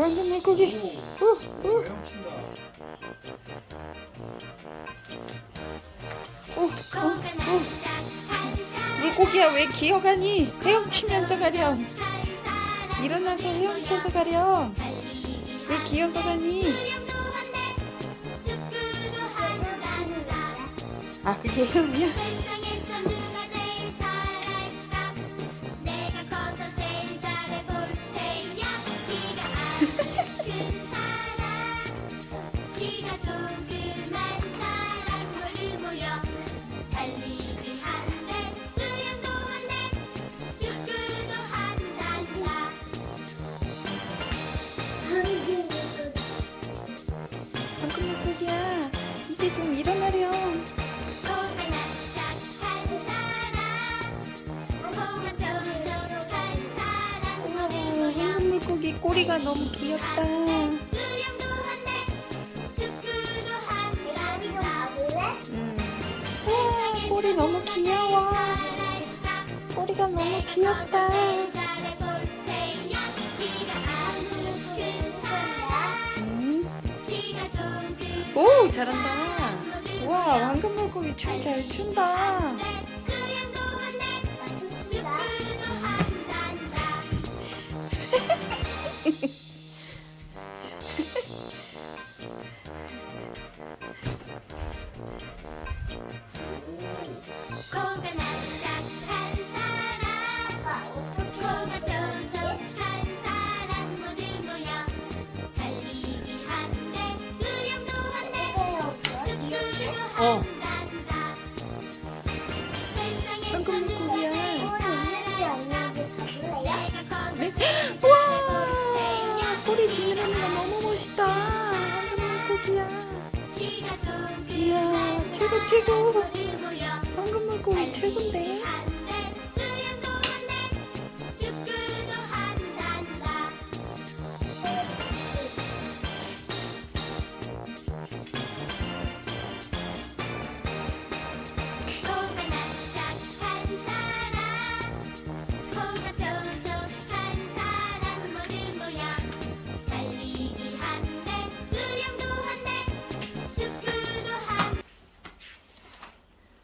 방금 물고기. 우, 우, 헤엄친다. 우, 우, 우. 물고기야 왜 기어가니? 헤엄치면서 가렴. 일어나서 헤엄쳐서 가렴. 왜 기어서 가니? 아 그게 헤엄이야? 조그만 사람 모두 모여 달리기 한대 수영도 한대 축구도 한단다 방금 물고기야. 이제 좀 일어나렴. 납작한 사람 뾰족한 사람 물고기 꼬리가 너무 귀엽다. 꼬리 너무 귀여워. 꼬리가 너무 귀엽다. 음. 오, 잘한다. 우와, 황금 물고기 춤 잘 춘다. 코가 납작한 사람 코가 뾰족한 사람 모두 모여 달리기 한대 수영도 한대 축구도 어. 한단다 황금 물고기야. 내가 커서 우와, 꼬리 지느러미 가 너무 멋있다. 황금 물고기야. 최고 최고. 황금 물고기 최고인데. 한